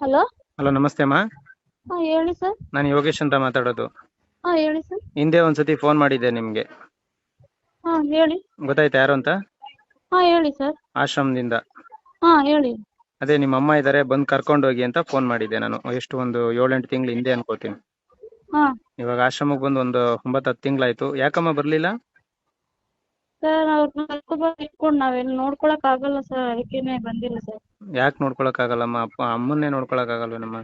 Hello? Hello ನಮಸ್ತೆ ಅಮ್ಮ. ಹಾ ಹೇಳಿ ಸರ್. ನಾನು ಯೋಗೇಶ್ ಅಂತ ಮಾತಾಡೋದು. ಹಾ ಹೇಳಿ ಸರ್. ಹಿಂದೆ ಒಂದ್ಸತಿ ಫೋನ್ ಮಾಡಿದ್ದೆ ನಿಮ್ಗೆ. ಹಾ ಹೇಳಿ. ಗೊತ್ತಾಯ್ತಾ ಯಾರು ಅಂತ? ಹಾ ಹೇಳಿ ಸರ್. ಆಶ್ರಮದಿಂದ. ಹಾ ಹೇಳಿ. ಅದೇ ನಿಮ್ಮ ಅಮ್ಮ ಇದಾರೆ ಬಂದ್ ಕರ್ಕೊಂಡು ಹೋಗಿ ಅಂತ ಫೋನ್ ಮಾಡಿದ್ದೆ ನಾನು. ಎಷ್ಟು ಒಂದು ಏಳೆಂಟು ತಿಂಗಳು ಹಿಂದೆ ಅನ್ಕೋತೀನಿ. ಹಾ. ಇವಾಗ ಆಶ್ರಮಕ್ಕೆ ಬಂದು ಒಂದು ಒಂಬತ್ತು ಹತ್ತು ತಿಂಗಳಾಯ್ತು. ಯಾಕಮ್ಮ ಬರ್ಲಿಲ್ಲ? ಸರ್ ಅವ್ರನ್ನ ಕರ್ಕೊಂಡ್ಬಂದು ಇಟ್ಕೊಂಡು ನಾವೆಲ್ಲಿ ನೋಡ್ಕೊಳಕ್ ಆಗಲ್ಲ ಸರ್ ಅದಕ್ಕೇನೆ ಬಂದಿಲ್ಲ ಸರ್. ಯಾಕೆ ನೋಡ್ಕೊಳಕ್ ಆಗಲ್ಲಮ್ಮ? ಅಪ್ಪ ಅಮ್ಮನ್ನೇ ನೋಡ್ಕೊಳಕ್ ಆಗಲ್ವೇನಮ್ಮ?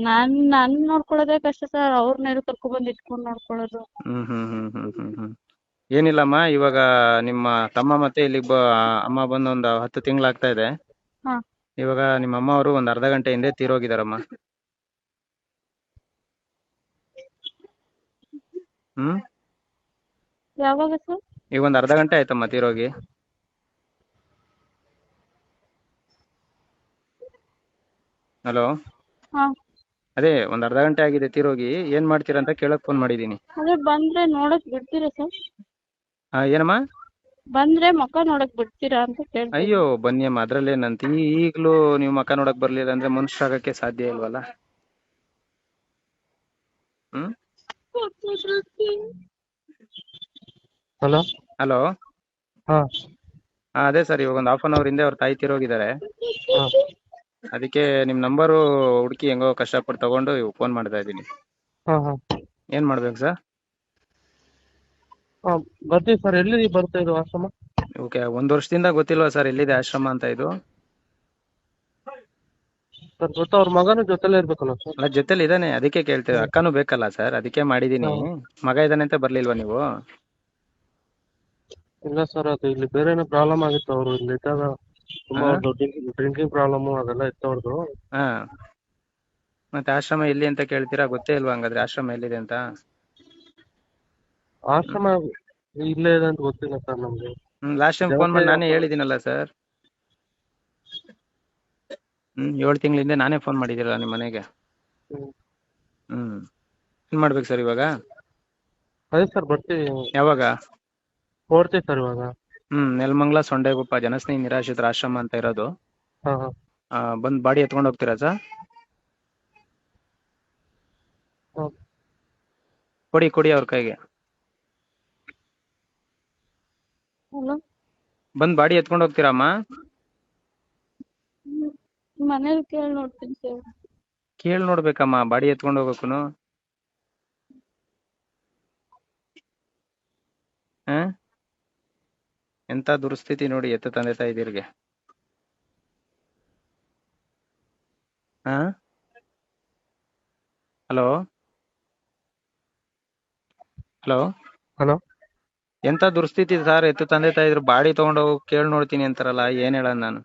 ನಾನ್ ನಾನ್ ನೋಡ್ಕೊಳ್ಳೋದೇ ಕಷ್ಟ ಸರ್ ಅವ್ರನ್ನೆಲ್ಲ ಕರ್ಕೊಂಡ್ಬಂದು ಇಟ್ಕೊಂಡು ನೋಡ್ಕೊಳ್ಳೋದು. ಹ್ಮ್ ಹ್ಮ್ ಹ್ಮ್ ಹ್ಮ್ ಹ್ಮ್ ಹ್ಮ್. ಏನಿಲ್ಲಮ್ಮ ಇವಾಗ ನಿಮ್ಮ ತಮ್ಮ ಮತ್ತೆ ಇಲ್ಲಿಗೆ ಬ ಅಮ್ಮ ಬಂದು ಒಂದು ಹತ್ತು ತಿಂಗಳಾಗ್ತಾ ಇದೆ. ಹಾ. ಇವಾಗ ನಿಮ್ಮ ಅಮ್ಮ ಅವರು ಒಂದ್ ಅರ್ಧ ಗಂಟೆ ಹಿಂದೆ ತೀರೋಗಿದಾರಮ್ಮ. ಹ್ಮ್? ಯಾವಾಗ ಸರ್? ಈಗ ಒಂದ್ ಅರ್ಧ ಗಂಟೆ ಆಯ್ತಮ್ಮ ತೀರೋಗಿ. ಹಲೋ? ಹಾ. ಅದೇ ಒಂದ್ ಅರ್ಧ ಗಂಟೆ ಆಗಿದೆ ತೀರೋಗಿ. ಏನ್ ಮಾಡ್ತೀರಾ ಅಂತ ಕೇಳಕ್ ಫೋನ್ ಮಾಡಿದೀನಿ ಅದೇ ಬಂದ್ರೆ ನೋಡಕ್ ಬಿಡ್ತೀರಾ ಸರ್? ಆ, ಏನಮ್ಮ? ಬಂದ್ರೆ ಮುಖ ನೋಡಕ್ ಬಿಡ್ತೀರಾ ಅಂತ ಕೇಳ್ತೀನಿ ಅಯ್ಯೋ ಬನ್ನಿ ಅಮ್ಮ ಅದ್ರಲ್ಲೇನಂತ ಏನಂತ. ಈಗ್ಲೂ ನೀವು ಮಕ್ಕ ನೋಡಕ್ ಬರ್ಲಿಲ್ಲ ಅಂದ್ರೆ ಮನುಷ್ಯರಾಗಕ್ಕೆ ಸಾಧ್ಯ ಇಲ್ವಲ್ಲ? ಹ್ಮ್. ಹಲೋ? ಹಲೋ? ಹಾ. ಅದೇ ಸರ್ ಇವಾಗ ಒಂದು ಹಾಫ್ ಅನ್ ಅವರ್ ಹಿಂದೆ ಅವ್ರ ತಾಯಿ ತೀರೋಗಿದ್ದಾರೆ ಹಾ. ಅದಕ್ಕೆ ನಿಮ್ ನಂಬರು ಹುಡುಕಿ ಹೆಂಗೋ ಕಷ್ಟಪಟ್ಟು ತಗೊಂಡು ಫೋನ್ ಮಾಡ್ತಾ ಇದ್ದೀನಿ. ಹಾ ಹಾ. ಏನ್ ಮಾಡ್ಬೇಕು ಸರ್? ಹಾ ಬರ್ತೀವಿ ಸರ್ ಎಲ್ಲಿ ಬರ್ತಾ ಇದು ಆಶ್ರಮ? ಓಕೆ ಒಂದ್ ವರ್ಷದಿಂದ ಗೊತ್ತಿಲ್ವಾ ಸರ್ ಎಲ್ಲಿದೆ ಆಶ್ರಮ ಅಂತ ಇದು? ಸರ್ ಗೊತ್ತಾ ಅವ್ರ ಮಗನೂ ಜೊತೆಲೇ ಇರ್ಬೇಕಲ್ಲ ಸರ್? ಅಲ್ಲ ಜೊತೆಲಿ ಇದಾನೆ ಅದಕ್ಕೆ ಕೇಳ್ತೇವೆ ಅಕ್ಕನೂ ಬೇಕಲ್ಲ ಸರ್ ಅದಕ್ಕೆ ಮಾಡಿದೀನಿ. ಮಗ ಇದಾನೆ ಅಂತ ಬರ್ಲಿಲ್ವಾ ನೀವು? ಇಲ್ಲ ಸರ್ ಅದು ಇಲ್ಲಿ ಬೇರೆನೇ ಪ್ರಾಬ್ಲಮ್ ಆಗಿತ್ತು ಅವರು. ಇಲ್ಲಿ ಇದ್ದಾಗ ತುಂಬಾ ಡ್ರಿಂಕಿಂಗ್ ಪ್ರಾಬ್ಲಮ್ ಅದೆಲ್ಲ ಇತ್ತು ಅವ್ರದ್ದು ಹಾ. ಮತ್ತೆ ಆಶ್ರಮ ಎಲ್ಲಿ ಅಂತ ಕೇಳ್ತೀರಾ? ಗೊತ್ತೇ ಇಲ್ವಾ ಹಂಗಾದ್ರೆ ಆಶ್ರಮ ಎಲ್ಲಿದೆ ಅಂತ? ಆಶ್ರಮ ಇಲ್ಲೇ ಇದೆ ಅಂತ ಗೊತ್ತಿಲ್ಲ ಸರ್ ನಮ್ಗೆ. ಹ್ಮ್ ಲಾಸ್ಟ್ ಟೈಮ್ ಫೋನ್ ಮಾಡಿ ನಾನೇ ಹೇಳಿದ್ದೀನಲ್ಲ ಸರ್ ಹ್ಮ್ ಏಳು ತಿಂಗಳಿಂದ ನಾನೇ ಫೋನ್ ಮಾಡಿದ್ದೀರಲ್ಲ ನಿಮ್ಮ ಮನೆಗೆ. ಹ್ಮ್. ಹ್ಮ್. ಏನ್ ಮಾಡ್ಬೇಕು ಸರ್ ಇವಾಗ? ಅದೇ ಸರ್ ಬರ್ತೀವಿ. ಯಾವಾಗ? ಹೊರಡ್ತೀವಿ ಸರ್ ಇವಾಗ. ಹ್ಮ್ ನೆಲಮಂಗ್ಲ ಸೊಂಡೆಗುಪ್ಪ ಜನಸ್ನೇಹಿ ನಿರಾಶ್ರಿತರ ಆಶ್ರಮ ಅಂತ ಇರೋದು. ಹಾ ಹಾ. ಆ, ಬಂದ್ ಬಾಡಿ ಎತ್ಕೊಂಡು ಹೋಗ್ತೀರಾ ಸರ್? ಕೊಡಿ ಕೊಡಿ ಅವ್ರ ಕೈಗೆ. ಹಲೋ. ಬಂದ್ ಬಾಡಿ ಎತ್ಕೊಂಡು ಹೋಗ್ತೀರಮ್ಮ ಮನೇಲಿ ಕೇಳಿ ನೋಡ್ತೀನಿ ಸರ್. ಕೇಳಿ ನೋಡ್ಬೇಕಮ್ಮ ಬಾಡಿ ಎತ್ಕೊಂಡು ಹೋಗಕ್ಕೂನು ಹ? ಎಂತ ದುರ್ಸ್ಥಿತಿ ನೋಡಿ ಎತ್ತ ತಂದೆ ತಾಯಿದಿರ್ಗೆ ಹಾ ಹಲೋ? ಹಲೋ? ಹಲೋ? ಎಂತ ದುರ್ಸ್ಥಿತಿ ಸರ್ ಎತ್ತು ತಂದೆ ತಾಯಿದ್ರು ಬಾಡಿ ತಗೊಂಡು ಹೋಗಿ ಕೇಳಿ ನೋಡ್ತೀನಿ ಅಂತಾರಲ್ಲ ಏನ್ ಹೇಳ ನಾನು?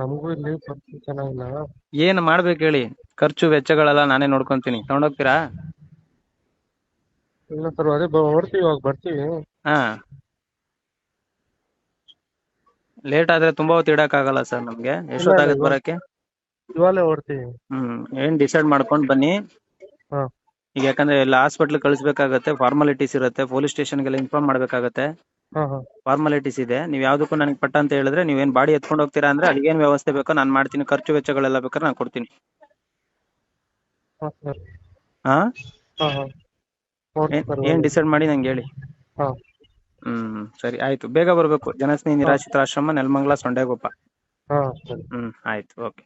ನಮಗೂ ಇಲ್ಲಿ ಪರಿಸ್ಥಿತಿ ಚೆನ್ನಾಗಿಲ್ಲ. ಏನ್ ಮಾಡ್ಬೇಕು ಹೇಳಿ? ಖರ್ಚು ವೆಚ್ಚಗಳೆಲ್ಲ ನಾನೇ ನೋಡ್ಕೊಂತೀನಿ. ತಗೊಂಡೋಗ್ತೀರಾ ಇಲ್ಲ ಸರ್ ಅದೇ ಬ- ಹೊರಡ್ತೀವಿ ಇವಾಗ ಬರ್ತೀವಿ. ಹಾ. ಲೇಟ್ ಆದ್ರೆ ತುಂಬಾ ಹೊತ್ತು ಇಡಕ್ಕಾಗಲ್ಲ ಸರ್ ನಮ್ಗೆ. ಎಷ್ಟೊತ್ತಾಗತ್ತೆ ಇವಾಗ- ಬರಕ್ಕೆ? ಇವಾಗಲೇ ಹೊರ್ತೀವಿ. ಹ್ಮ್ ಏನ್ ಡಿಸೈಡ್ ಮಾಡ್ಕೊಂಡ್ ಬನ್ನಿ. ಹಾ. ಈಗ ಯಾಕಂದ್ರೆ ಎಲ್ಲ ಹಾಸ್ಪಿಟ್ಲ್ ಕಳಿಸ್ಬೇಕಾಗತ್ತೆ ಫಾರ್ಮಾಲಿಟೀಸ್ ಇರುತ್ತೆ ಪೊಲೀಸ್ ಸ್ಟೇಷನ್ಗೆಲ್ಲ ಇನ್ಫಾರ್ಮ್ ಮಾಡ್ಬೇಕಾಗತ್ತೆ. ಹಾ ಹಾ. ಫಾರ್ಮಾಲಿಟೀಸ್ ಇದೆ. ನೀವ್ ಯಾವ್ದಕ್ಕೂ ನನಗೆ ಪಟ್ಟ ಅಂತ ಹೇಳಿದ್ರೆ ನೀವೇನ್ ಬಾಡಿ ಎತ್ಕೊಂಡು ಹೋಗ್ತೀರಾ ಅಂದ್ರೆ ಏನ್ ವ್ಯವಸ್ಥೆ ಬೇಕೋ ನಾನು ಮಾಡ್ತೀನಿ. ಖರ್ಚು ವೆಚ್ಚಗಳೆಲ್ಲ ಬೇಕಾದ್ರೆ ನಾನು ಕೊಡ್ತೀನಿ. ಹಾ ಸರ್. ಹಾ? ಹಾ ಹಾ. ಏನ್- ಏನ್ ಡಿಸೈಡ್ ಮಾಡಿ ನಂಗೆ ಹೇಳಿ? ಹಾ. ಹ್ಮ್ ಸರಿ ಆಯ್ತು. ಬೇಗ ಬರ್ಬೇಕು. ಜನಸ್ನೇಹಿ ನಿರಾಶ್ರಿತ ಆಶ್ರಮ ನೆಲಮಂಗಲ ಸೊಂಡೆಗೊಪ್ಪ. ಹಾ ಸರಿ. ಹ್ಮ್ ಆಯ್ತು. ಓಕೆ